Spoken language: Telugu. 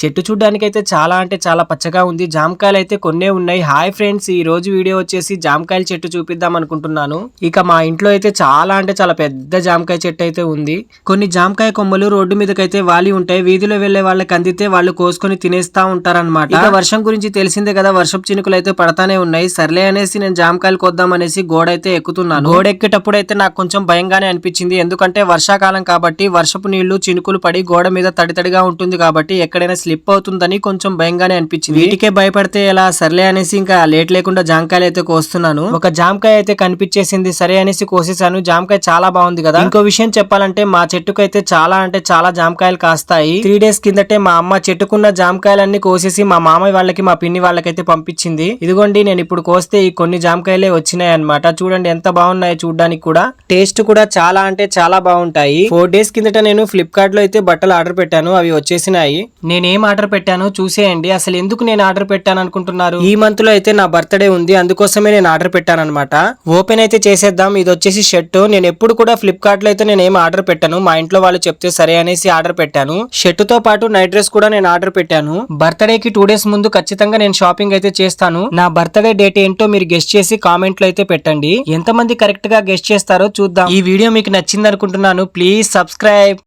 చెట్టు చూడ్డానికైతే అయితే చాలా అంటే చాలా పచ్చగా ఉంది. జామకాయలు అయితే కొన్నే ఉన్నాయి. హాయ్ ఫ్రెండ్స్ ఈ రోజు వీడియో వచ్చేసి జామకాయల చెట్టు చూపిద్దాం అనుకుంటున్నాను. ఇక మా ఇంట్లో అయితే చాలా అంటే చాలా పెద్ద జామకాయ చెట్టు అయితే ఉంది. కొన్ని జామకాయ కొమ్మలు రోడ్డు మీదకైతే వాలి ఉంటాయి. వీధిలో వెళ్ళే వాళ్ళకి అందితే వాళ్ళు కోసుకొని తినేస్తా ఉంటారన్నమాట. ఇక వర్షం గురించి తెలిసిందే కదా వర్షపు చినుకులు అయితే పడతానే ఉన్నాయి. సర్లే అనేసి నేను జామకాయలు కొద్దాం అనేసి గోడ అయితే ఎక్కుతున్నాను. గోడ ఎక్కేటప్పుడు అయితే నాకు కొంచెం భయంగానే అనిపించింది. ఎందుకంటే వర్షాకాలం కాబట్టి వర్షపు నీళ్ళు చినుకులు పడి గోడ మీద తడి తడిగా ఉంటుంది కాబట్టి ఎక్కడైనా స్లిప్ అవుతుందని కొంచెం భయంగానే అనిపించింది. వీటికే భయపడితే ఎలా? సర్లే అనేసి ఇంకా లేట్ లేకుండా జామకాయలు అయితే కోస్తున్నాను. ఒక జామకాయ అయితే కనిపించేసింది. సరే అనేసి కోసేసాను జామకాయ చాలా బాగుంది కదా? ఇంకో విషయం చెప్పాలంటే మా చెట్టుకు అయితే చాలా అంటే చాలా జామకాయలు కాస్తాయి. త్రీ డేస్ కిందటే మా అమ్మ చెట్టుకున్న జామకాయలన్నీ కోసేసి మా మామయ్య వాళ్ళకి మా పిన్ని వాళ్ళకైతే పంపించింది. ఇదిగోండి నేను ఇప్పుడు కోస్తే ఈ కొన్ని జామకాయలే వచ్చినాయి అన్నమాట చూడండి ఎంత బాగున్నాయో చూడడానికి కూడా. టేస్ట్ కూడా చాలా అంటే చాలా బాగుంటాయి. ఫోర్ డేస్ కిందట నేను ఫ్లిప్కార్ట్లో అయితే బట్టలు ఆర్డర్ పెట్టాను. అవి వచ్చేసినాయి. నేనేం ఏం ఆర్డర్ పెట్టాను చూసేయండి. అసలు ఎందుకు నేను ఆర్డర్ పెట్టాను అనుకుంటున్నారు? ఈ మంత్లో అయితే నా బర్త్డే ఉంది అందుకోసమే నేను ఆర్డర్ పెట్టాను అనమాట ఓపెన్ అయితే చేసేద్దాం ఇది వచ్చేసి షర్ట్. నేను ఎప్పుడు కూడా ఫ్లిప్కార్ట్లో అయితే నేను ఏం ఆర్డర్ పెట్టాను. మా ఇంట్లో వాళ్ళు చెప్తే సరే అనేసి ఆర్డర్ పెట్టాను. షర్ట్తో పాటు నైట్ డ్రెస్ కూడా నేను ఆర్డర్ పెట్టాను. బర్త్డే కి టూ డేస్ ముందు ఖచ్చితంగా నేను షాపింగ్ అయితే చేస్తాను. నా బర్త్డే డేట్ ఏంటో మీరు గెస్ట్ చేసి కామెంట్లో అయితే పెట్టండి. ఎంతమంది కరెక్ట్గా గెస్ట్ చేస్తారో చూద్దాం. ఈ వీడియో మీకు నచ్చింది అనుకుంటున్నాను ప్లీజ్ సబ్స్క్రైబ్.